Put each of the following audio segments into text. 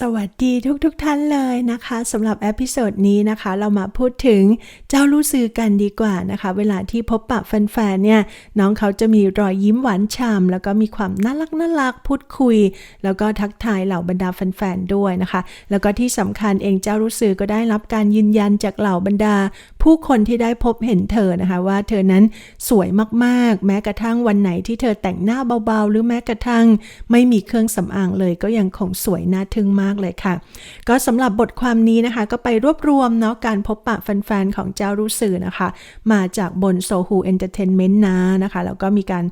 สวัสดีทุกๆทท่านเลยนะคะสำหรับเอพิโซดนี้นะคะ เรามาพูดถึงเจ้ารู้สื่อกันดีกว่านะคะ เวลาที่พบปะแฟนๆเนี่ย น้องเขาจะมีรอยยิ้มหวานฉ่ำแล้วก็มีความน่ารักน่ารักพูดคุย แล้วก็ทักทายเหล่าบรรดาแฟนๆด้วยนะคะ แล้วก็ที่สำคัญเองเจ้ารู้สื่อก็ได้รับการยืนยันจากเหล่าบรรดา ผู้คนที่ได้พบเห็นเธอนะคะ ว่าเธอนั้นสวยมากๆ แม้กระทั่งวันไหนที่เธอแต่งหน้าเบาๆ หรือแม้กระทั่ง ไม่มีเครื่องสำอางเลยก็ยังคงสวยน่าทึ่งมากเลยค่ะ ก็สำหรับบทความนี้นะคะ ก็ไปรวบรวมเนาะการพบปะแฟนๆ ของเจ้ารู้สื่อนะคะ มาจากบนโซฮูเอนเตอร์เทนเมนต์นะนะคะ แล้วก็มีการ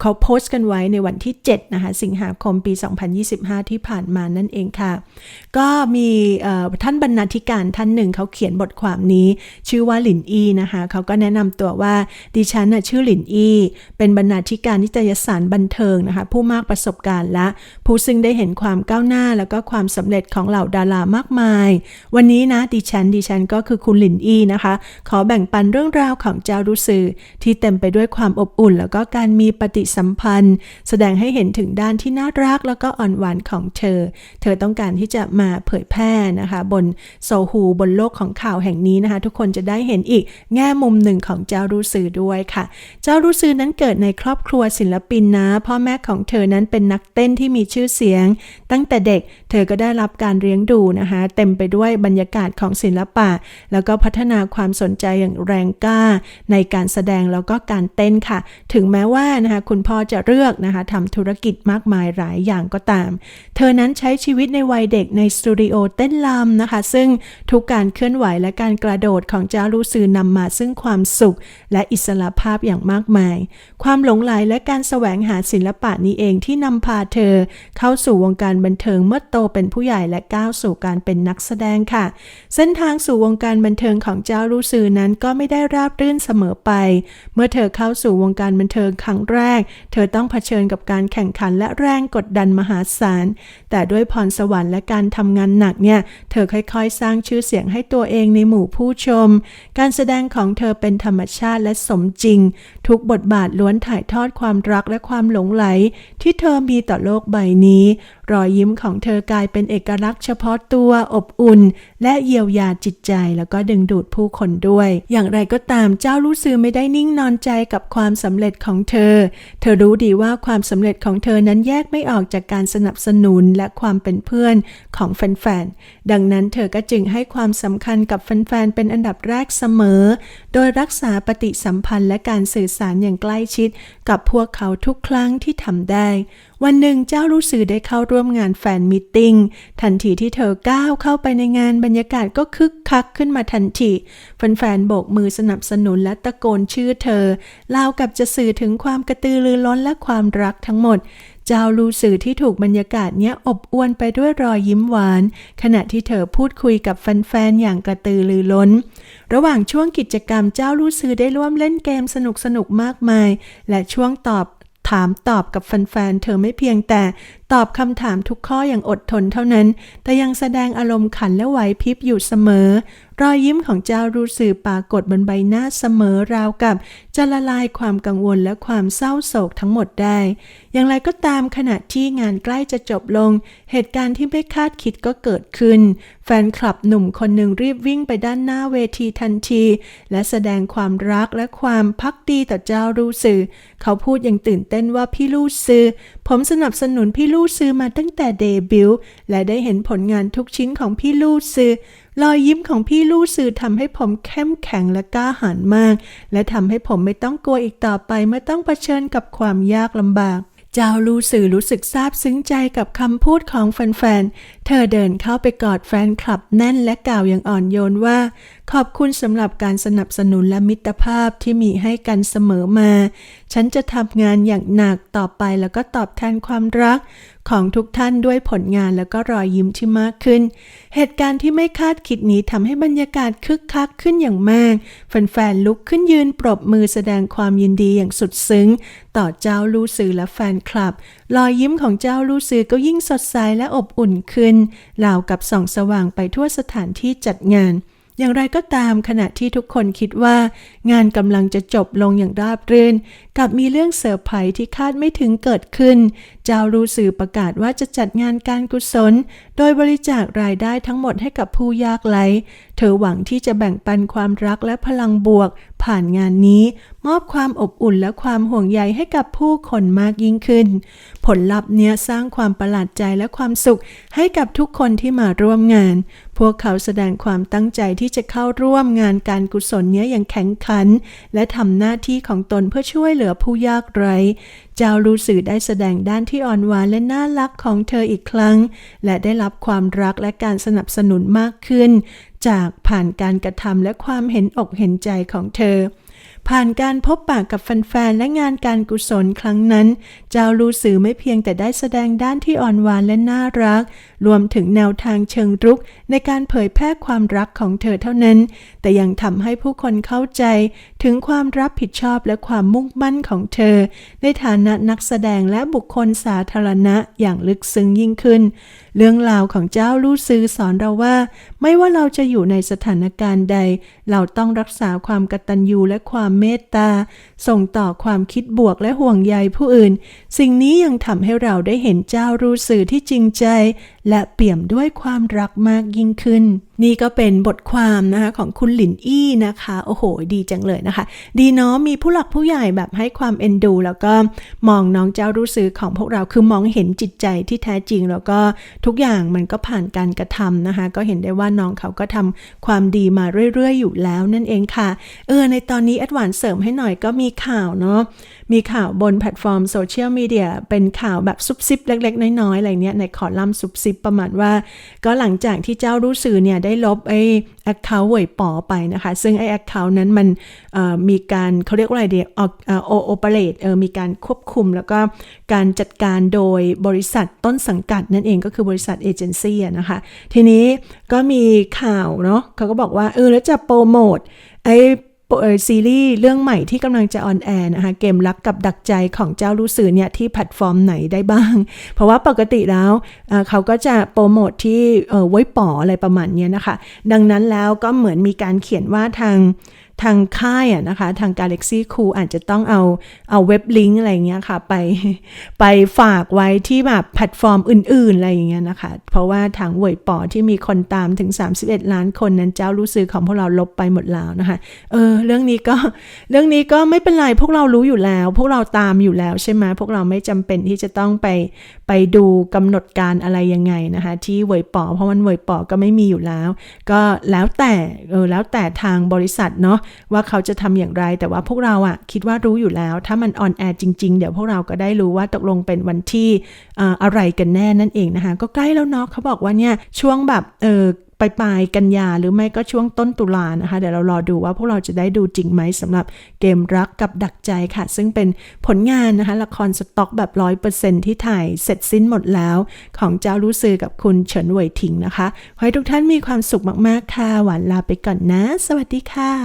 เขาโพสต์กันไว้ในวันที่ 7 นะคะ สิงหาคมปี 2025 ที่ผ่านมานั่นเองค่ะ ก็มีท่านบรรณาธิการท่านหนึ่งเขาเขียนบทความนี้ ชื่อว่าหลินอีนะคะเขาก็แนะนำตัวว่าดิฉันนะชื่อหลินอี เป็นบรรณาธิการนิตยสารบันเทิงนะคะ ผู้มากประสบการณ์และ ผู้ซึ่งได้เห็นความก้าวหน้า แล้วก็ความสำเร็จของเหล่าดารามากมาย วันนี้นะดิฉันดิฉันก็คือคุณหลินอีนะคะ ขอแบ่งปันเรื่องราวของเจ้ารู้สื่อที่เต็มไปด้วยความอบอุ่น แล้วก็การมีปฏิสัมพันธ์ แสดงให้เห็นถึงด้านที่น่ารักแล้วก็อ่อนหวานของเธอ เธอต้องการที่จะมาเผยแพร่นะคะ บนโซฮูบนโลกของข่าวแห่งนี้นะคะ ทุกคนจะได้เห็นอีกแง่มุมหนึ่งของเจ้ารู้สื่อด้วยค่ะ เจ้ารู้สื่อนั้นเกิดในครอบครัวศิลปินนะ พ่อแม่ของเธอนั้นเป็นนักเต้นที่มีชื่อเสียง ตั้งแต่เด็กเธอก็ได้รับการเลี้ยงดูนะคะ เต็มไปด้วยบรรยากาศของศิลปะ แล้วก็พัฒนาความสนใจอย่างแรงกล้า ในการแสดงแล้วก็การเต้นค่ะ ถึงแม้ว่านะคะคุณพ่อจะเลือกนะคะทำธุรกิจมากมายหลายอย่างก็ตาม เธอนั้นใช้ชีวิตในวัยเด็กในสตูดิโอเต้นรำนะคะ ซึ่งทุกการเคลื่อนไหวและการกระโดดของเจ้าลูซือนำมาซึ่งความสุขและอิสระภาพอย่างมากมาย ความหลงใหลและการแสวงหาศิลปะนี้เองที่นำพาเธอ เข้าสู่วงการบันเทิงเมื่อโตเป็นผู้ใหญ่และก้าวสู่การเป็นนักแสดงค่ะ เส้นทางสู่วงการบันเทิงของเจ้าลูซือนั้นก็ไม่ได้ราบรื่นเสมอไป เมื่อเธอเข้าสู่วงการบันเทิงครั้งแรกเธอต้องเผชิญกับการแข่งขันและแรงกดดันมหาศาล แต่ด้วยพรสวรรค์และการทำงานหนักเนี่ย เธอค่อยๆ สร้างชื่อเสียงให้ตัวเองในหมู่ผู้ชม การแสดงของเธอเป็นธรรมชาติและสมจริง ทุกบทบาทล้วนถ่ายทอดความรักและความหลงไหล ที่เธอมีต่อโลกใบนี้ รอยยิ้มของเธอกลายเป็นเอกลักษณ์เฉพาะตัวอบอุ่น และเยียวยาจิตใจแล้วก็ดึงดูดผู้คนด้วย อย่างไรก็ตามเจ้ารู้สึอไม่ได้นิ่งนอนใจกับความสำเร็จของเธอ เธอรู้ดีว่าความสำเร็จของเธอนั้นแยกไม่ออกจากการสนับสนุนและความเป็นเพื่อนของแฟนๆ ดังนั้นเธอก็จึงให้ความสำคัญกับแฟนๆ เป็นอันดับแรกเสมอ โดยรักษาปฏิสัมพันธ์และการสื่อสารอย่างใกล้ชิด กับพวกเขาทุกครั้งที่ทำได้ วันหนึ่งเจ้ารู้สือได้เข้าร่วมงานแฟนมิทติ้งทันทีที่เธอก้าวเข้าไปในงานบรรยากาศก็คึกคักขึ้นมาทันทีแฟนๆโบกมือสนับสนุนและตะโกนชื่อเธอเล่ากับจะสื่อถึงความกระตือรือร้นและความรักทั้งหมดเจ้าลูสื่อที่ถูกบรรยากาศเนี้ยอบอวลไปด้วยรอยยิ้มหวาน ขณะที่เธอพูดคุยกับแฟนๆอย่างกระตือรือร้น ระหว่างช่วงกิจกรรมเจ้าลูซือได้ร่วมเล่นเกมสนุกๆมากมาย และช่วงตอบ ถามตอบกับแฟนๆ เธอไม่เพียงแต่ ตอบคำถามทุกข้ออย่างอดทนเท่านั้น แต่ยังแสดงอารมณ์ขันและไหวพริบอยู่เสมอ รอยยิ้มของเจ้ารู้สื่อปรากฏบนใบหน้าเสมอราวกับ จะละลายความกังวลและความเศร้าโศกทั้งหมดได้ อย่างไรก็ตามขณะที่งานใกล้จะจบลง เหตุการณ์ที่ไม่คาดคิดก็เกิดขึ้น แฟนคลับหนุ่มคนหนึ่งรีบวิ่งไปด้านหน้าเวทีทันที และแสดงความรักและความพักดีต่อเจ้ารู้สื่อ เขาพูดอย่างตื่นเต้นว่าพี่ลู่ซือผมสนับสนุนพี่ลู่ซื้อมาตั้งแต่เดบิวต์และได้เห็นผลงานทุกชิ้นของพี่ลู่ซื้อรอยยิ้มของพี่ลู่ซื้อทำให้ผมเข้มแข็งและกล้าหาญมาก และทำให้ผมไม่ต้องกลัวอีกต่อไปเมื่อต้องเผชิญกับความยากลำบาก เจ้าลูสื่อรู้สึกซาบซึ้งใจกับคำพูดของแฟนๆ เธอเดินเข้าไปกอดแฟนคลับแน่นและกล่าวอย่างอ่อนโยนว่า ขอบคุณสำหรับการสนับสนุนและมิตรภาพที่มีให้กันเสมอมา ฉันจะทำงานอย่างหนักต่อไปแล้วก็ตอบแทนความรักของทุกท่านด้วยผลงานแล้วก็รอยยิ้มที่มากขึ้น เหตุการณ์ที่ไม่คาดคิดนี้ทำให้บรรยากาศคึกคักขึ้นอย่างมาก แฟนๆลุกขึ้นยืนปรบมือแสดงความยินดีอย่างสุดซึ้ง ต่อเจ้าลูซือและแฟนคลับ รอยยิ้มของเจ้าลูซือก็ยิ่งสดใสและอบอุ่นขึ้นราวกับส่องสว่างไปทั่วสถานที่จัดงาน อย่างไรก็ตามขณะที่ทุกคนคิดว่างานกำลังจะจบลงอย่างราบรื่น กับมีเรื่องเซอร์ไพรส์ที่คาดไม่ถึงเกิดขึ้น เจ้ารู้สื่อประกาศว่าจะจัดงานการกุศล โดยบริจาครายได้ทั้งหมดให้กับผู้ยากไร้ เธอหวังที่จะแบ่งปันความรักและพลังบวก ผ่านงานนี้ มอบความอบอุ่นและความห่วงใยให้กับผู้คนมากยิ่งขึ้น ผลลัพธ์เนี้ยสร้างความประหลาดใจและความสุขให้กับทุกคนที่มาร่วมงาน พวกเขาแสดงความตั้งใจที่จะเข้าร่วมงานการกุศลเนี้ยอย่างแข็งขัน และทำหน้าที่ของตนเพื่อช่วยเหลือผู้ยากไร้เจ้ารู้สื่อได้แสดงด้านที่อ่อนหวานและน่ารักของเธออีกครั้ง และได้รับความรักและการสนับสนุนมากขึ้น จากผ่านการกระทำและความเห็นอกเห็นใจของเธอ ผ่านการพบปะกับแฟนๆ และงานการกุศลครั้งนั้น เจ้าลูสือไม่เพียงแต่ได้แสดงด้านที่อ่อนหวานและน่ารัก รวมถึงแนวทางเชิงรุกในการเผยแพร่ความรักของเธอเท่านั้น แต่ยังทำให้ผู้คนเข้าใจถึงความรับผิดชอบและความมุ่งมั่นของเธอ ในฐานะนักแสดงและบุคคลสาธารณะอย่างลึกซึ้งยิ่งขึ้นเรื่องราวของเจ้าลู่ซือสอนเราว่า ไม่ว่าเราจะอยู่ในสถานการณ์ใด เราต้องรักษาความกตัญญูและความเมตตา ส่งต่อความคิดบวกและห่วงใยผู้อื่น สิ่งนี้ยังทำให้เราได้เห็นเจ้ารู้สื่อที่จริงใจและเปี่ยมด้วยความรักมากยิ่งขึ้น นี่ก็เป็นบทความนะคะของคุณหลินอี้นะคะ โอ้โห ดีจังเลยนะคะ ดีเนาะมีผู้หลักผู้ใหญ่แบบให้ความเอ็นดู แล้วก็มองน้องเจ้ารู้สื่อของพวกเราคือมองเห็นจิตใจที่แท้จริง แล้วก็ทุกอย่างมันก็ผ่านการกระทำนะคะ ก็เห็นได้ว่าน้องเขาก็ทำความดีมาเรื่อยๆ อยู่แล้วนั่นเองค่ะ เออในตอนนี้แอดวานเสริมให้หน่อยก็มีข่าวเนาะ มีข่าวบนแพลตฟอร์มโซเชียลมีเดียเป็นข่าวแบบซุบซิบเล็ก ๆ น้อยๆอะไรเนี้ยในคอลัมน์ซุบซิบประมาณว่า ก็หลังจากที่เจ้ารู้สื่อเนี่ยได้ลบไอ้แอคเคาท์เว่ยป๋อไปนะคะ ซึ่งไอ้แอคเคาท์นั้นมันมีการเขาเรียกว่าอะไรเดียอโอโอเปเรตเออมีการควบคุมแล้วก็การจัดการโดยบริษัทต้นสังกัดนั่นเองก็คือบริษัทเอเจนซี่นะคะ ทีนี้ก็มีข่าวเนาะเขาก็บอกว่าเออแล้วจะโปรโมทไอ้ ซีรีส์เรื่องใหม่ที่กำลังจะออนแอร์นะคะเกมรักกับดักใจของเจ้ารู้สื่อเนี่ยที่แพลตฟอร์มไหนได้บ้าง เพราะว่าปกติแล้วเขาก็จะโปรโมทที่ไว้ป๋ออะไรประมาณนี้นะคะ ดังนั้นแล้วก็เหมือนมีการเขียนว่าทาง ทางค่ายอะนะคะ ทาง Galaxy Cool อาจจะต้องเอาเอาเว็บลิงก์อะไรเงี้ยค่ะ ไปไปฝากไว้ที่แบบแพลตฟอร์มอื่น ๆ อะไรอย่างเงี้ยนะคะ เพราะว่าทางเว่ยปอที่มีคนตามถึง 31 ล้านคนนั้นเจ้ารู้ซื้อของพวกเราลบไปหมดแล้วนะคะ เออ เรื่องนี้ก็เรื่องนี้ก็ไม่เป็นไรพวกเรารู้อยู่แล้ว พวกเราตามอยู่แล้วใช่ไหมพวกเราไม่จำเป็นที่จะต้องไป ไปดูกำหนดการอะไรยังไงนะคะ ที่เวยปอเพราะมันเวยปอก็ไม่มีอยู่แล้ว ก็แล้วแต่เออแล้วแต่ทางบริษัทเนาะว่าเขาจะทำอย่างไร แต่ว่าพวกเราอะคิดว่ารู้อยู่แล้ว ถ้ามันออนแอร์จริง ๆ เดี๋ยวพวกเราก็ได้รู้ว่าตกลงเป็นวันที่อะไรกันแน่นั่นเองนะคะ ก็ใกล้แล้วเนาะเขาบอกว่าเนี่ยช่วงแบบเออ ปลายปลายกันยาหรือไม่ก็ช่วงต้นตุลานะคะ เดี๋ยวเรารอดูว่าพวกเราจะได้ดูจริงไหมสำหรับเกมรักกับดักใจค่ะ ซึ่งเป็นผลงานนะคะ ละครสต็อกแบบร้อยเปอร์เซ็นที่ถ่ายเสร็จสิ้นหมดแล้ว ของเจ้ารู้ซือกับคุณเฉินเว่ยถิงนะคะขอให้ทุกท่านมีความสุขมากๆค่ะ หวานลาไปก่อนนะ สวัสดีค่ะ